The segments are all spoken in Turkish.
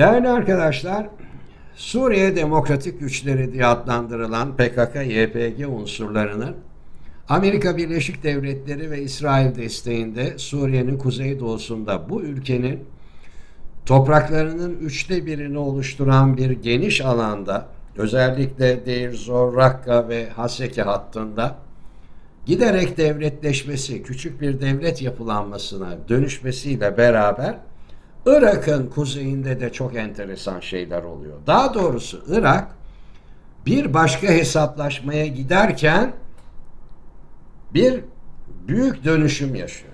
Değerli arkadaşlar, Suriye Demokratik Güçleri diye adlandırılan PKK-YPG unsurlarının Amerika Birleşik Devletleri ve İsrail desteğinde Suriye'nin kuzeydoğusunda bu ülkenin topraklarının üçte birini oluşturan bir geniş alanda özellikle Deir Zor, Rakka ve Haseki hattında giderek devletleşmesi, küçük bir devlet yapılanmasına dönüşmesiyle beraber Irak'ın kuzeyinde de çok enteresan şeyler oluyor. Daha doğrusu Irak bir başka hesaplaşmaya giderken bir büyük dönüşüm yaşıyor.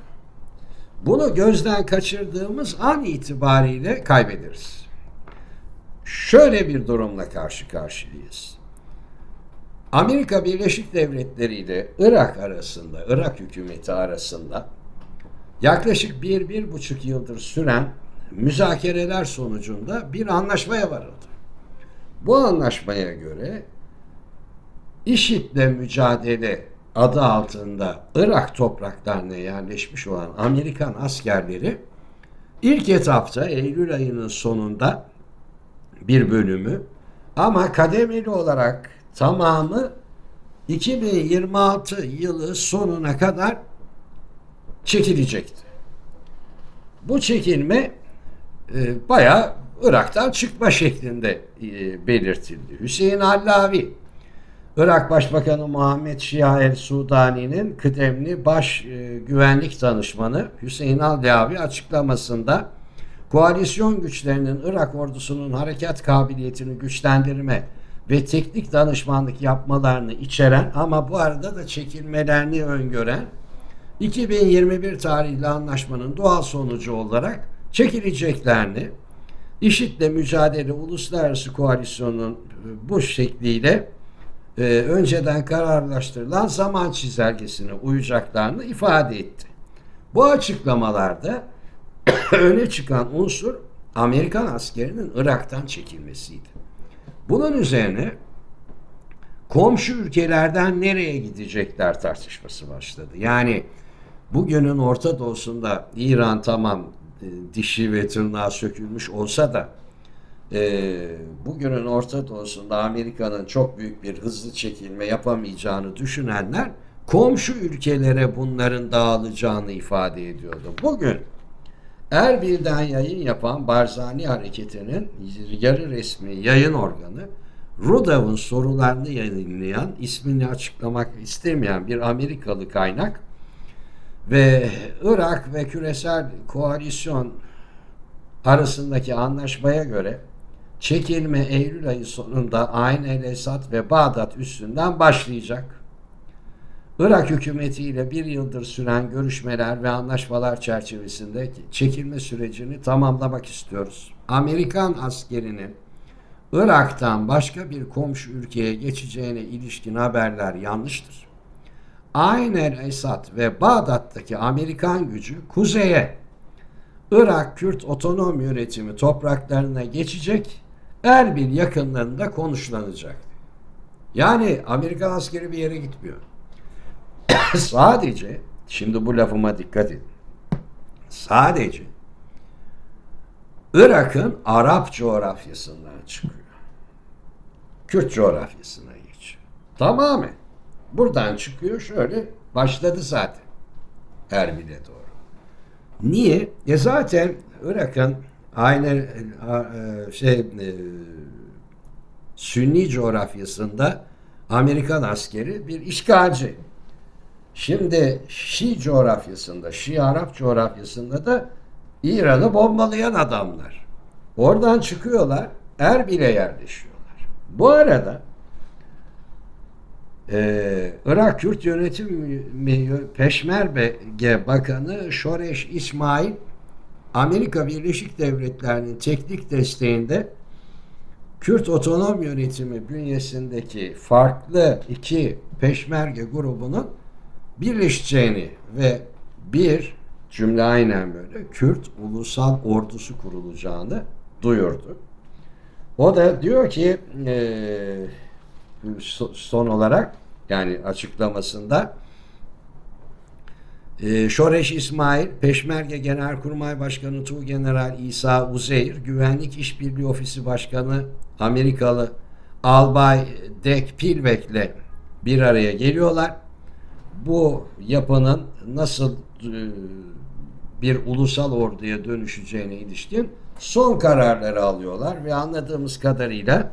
Bunu gözden kaçırdığımız an itibariyle kaybederiz. Şöyle bir durumla karşı karşıyayız. Amerika Birleşik Devletleri ile Irak arasında, Irak hükümeti arasında yaklaşık bir, bir buçuk yıldır süren müzakereler sonucunda bir anlaşmaya varıldı. Bu anlaşmaya göre IŞİD'le mücadele adı altında Irak topraklarına yerleşmiş olan Amerikan askerleri ilk etapta Eylül ayının sonunda bir bölümü ama kademeli olarak tamamı 2026 yılı sonuna kadar çekilecekti. Bu çekilme e, bayağı Irak'tan çıkma şeklinde e, belirtildi. Hüseyin Allavi, Irak Başbakanı Muhammed Şia El Sudani'nin kıdemli baş e, güvenlik danışmanı Hüseyin Allavi açıklamasında koalisyon güçlerinin Irak ordusunun harekat kabiliyetini güçlendirme ve teknik danışmanlık yapmalarını içeren ama bu arada da çekilmelerini öngören 2021 tarihli anlaşmanın doğal sonucu olarak çekileceklerini IŞİD'le mücadele uluslararası koalisyonun e, bu şekliyle e, önceden kararlaştırılan zaman çizelgesine uyacaklarını ifade etti. Bu açıklamalarda öne çıkan unsur Amerikan askerinin Irak'tan çekilmesiydi. Bunun üzerine komşu ülkelerden nereye gidecekler tartışması başladı. Yani bugünün Orta Doğu'sunda İran tamam dişi ve tırnağı sökülmüş olsa da e, bugünün Orta Doğu'sunda Amerika'nın çok büyük bir hızlı çekilme yapamayacağını düşünenler komşu ülkelere bunların dağılacağını ifade ediyordu. Bugün Erbil'den yayın yapan Barzani Hareketi'nin yarı resmi yayın organı Rudav'ın sorularını yayınlayan, ismini açıklamak istemeyen bir Amerikalı kaynak ve Irak ve küresel koalisyon arasındaki anlaşmaya göre çekilme Eylül ayı sonunda Ayn el Esad ve Bağdat üstünden başlayacak. Irak hükümetiyle bir yıldır süren görüşmeler ve anlaşmalar çerçevesinde çekilme sürecini tamamlamak istiyoruz. Amerikan askerinin Irak'tan başka bir komşu ülkeye geçeceğine ilişkin haberler yanlıştır. Aynen Esad ve Bağdat'taki Amerikan gücü kuzeye Irak Kürt Otonom Yönetimi topraklarına geçecek Erbil yakınlarında konuşlanacak. Yani Amerikan askeri bir yere gitmiyor. Sadece şimdi bu lafıma dikkat edin. Sadece Irak'ın Arap coğrafyasından çıkıyor. Kürt coğrafyasına geçiyor. Tamamen. Buradan çıkıyor şöyle başladı zaten Erbil'e doğru. Niye? E zaten Irak'ın aynı e, şey e, Sünni coğrafyasında Amerikan askeri bir işgalci. Şimdi Şii coğrafyasında, Şii Arap coğrafyasında da İran'ı bombalayan adamlar. Oradan çıkıyorlar, Erbil'e yerleşiyorlar. Bu arada ee, Irak Kürt Yönetim Peşmerge Bakanı Şoreş İsmail Amerika Birleşik Devletleri'nin teknik desteğinde Kürt Otonom Yönetimi bünyesindeki farklı iki peşmerge grubunun birleşeceğini ve bir cümle aynen böyle Kürt Ulusal Ordusu kurulacağını duyurdu. O da diyor ki e, son olarak yani açıklamasında Ee, Şoreş İsmail, Peşmerge Genelkurmay Başkanı Tuğgeneral İsa Uzeyr, Güvenlik İşbirliği Ofisi Başkanı Amerikalı Albay Dek Pilbek'le bir araya geliyorlar. Bu yapının nasıl e, bir ulusal orduya dönüşeceğine ilişkin son kararları alıyorlar ve anladığımız kadarıyla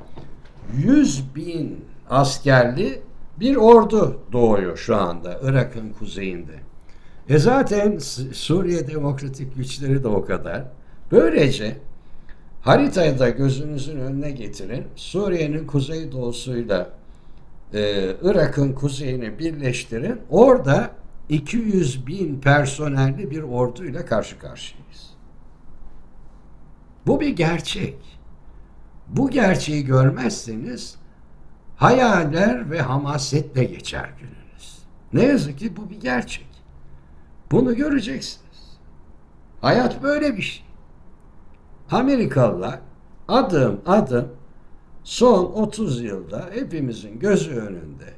100 bin askerli bir ordu doğuyor şu anda Irak'ın kuzeyinde. E zaten Suriye Demokratik Güçleri de o kadar. Böylece haritayı da gözünüzün önüne getirin. Suriye'nin kuzeydoğusuyla e, Irak'ın kuzeyini birleştirin. Orada 200 bin personelli bir orduyla karşı karşıyayız. Bu bir gerçek. Bu gerçeği görmezseniz hayaller ve hamasetle geçer gününüz. Ne yazık ki bu bir gerçek. Bunu göreceksiniz. Hayat böyle bir şey. Amerikalılar adım adım son 30 yılda hepimizin gözü önünde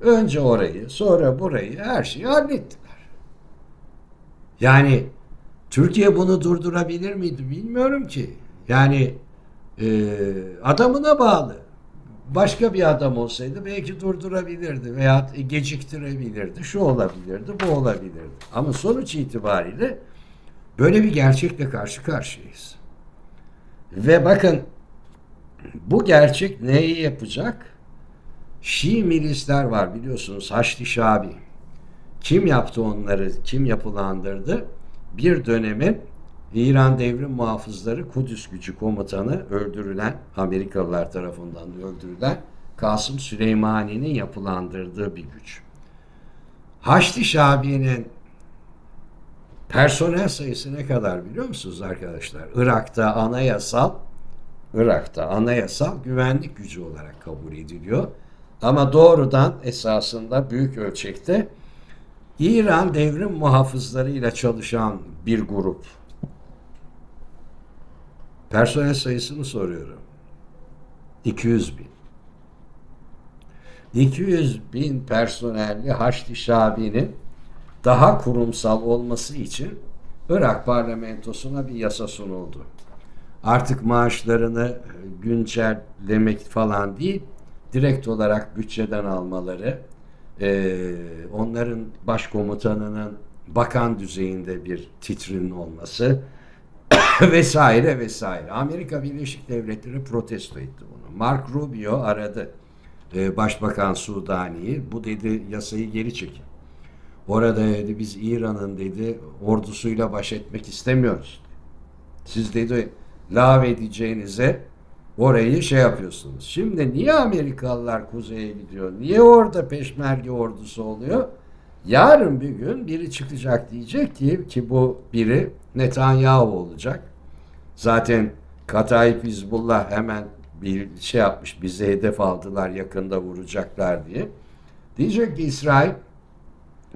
önce orayı sonra burayı her şeyi hallettiler. Yani Türkiye bunu durdurabilir miydi bilmiyorum ki. Yani e, adamına bağlı. Başka bir adam olsaydı belki durdurabilirdi veya geciktirebilirdi. Şu olabilirdi, bu olabilirdi. Ama sonuç itibariyle böyle bir gerçekle karşı karşıyayız. Ve bakın bu gerçek neyi yapacak? Şii milisler var biliyorsunuz Haçlı Şabi. Kim yaptı onları, kim yapılandırdı? Bir dönemin İran Devrim Muhafızları Kudüs Gücü Komutanı öldürülen, Amerikalılar tarafından öldürülen Kasım Süleymani'nin yapılandırdığı bir güç. Haçlı Şabi'nin personel sayısı ne kadar biliyor musunuz arkadaşlar? Irak'ta anayasal Irak'ta anayasal güvenlik gücü olarak kabul ediliyor. Ama doğrudan esasında büyük ölçekte İran devrim muhafızlarıyla çalışan bir grup. Personel sayısını soruyorum. 200 bin. 200 bin personelli Haçlı Şabi'nin daha kurumsal olması için Irak parlamentosuna bir yasa sunuldu. Artık maaşlarını e, güncellemek falan değil, direkt olarak bütçeden almaları, e, onların başkomutanının bakan düzeyinde bir titrinin olması vesaire vesaire. Amerika Birleşik Devletleri protesto etti bunu. Mark Rubio aradı e, Başbakan Sudani'yi. Bu dedi yasayı geri çekin. Orada dedi biz İran'ın dedi ordusuyla baş etmek istemiyoruz. Siz dedi lav edeceğinize orayı şey yapıyorsunuz. Şimdi niye Amerikalılar kuzeye gidiyor? Niye orada peşmerge ordusu oluyor? Yarın bir gün biri çıkacak diyecek ki ki bu biri Netanyahu olacak. Zaten Katayip Hizbullah hemen bir şey yapmış bize hedef aldılar yakında vuracaklar diye. Diyecek ki İsrail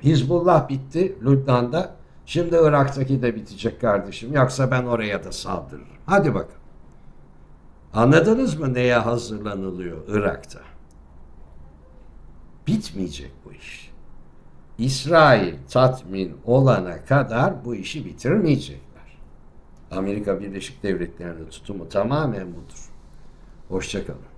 Hizbullah bitti Lübnan'da. Şimdi Irak'taki de bitecek kardeşim. Yoksa ben oraya da saldırırım. Hadi bakın. Anladınız mı neye hazırlanılıyor Irak'ta? Bitmeyecek bu iş. İsrail tatmin olana kadar bu işi bitirmeyecekler. Amerika Birleşik Devletleri'nin tutumu tamamen budur. Hoşçakalın.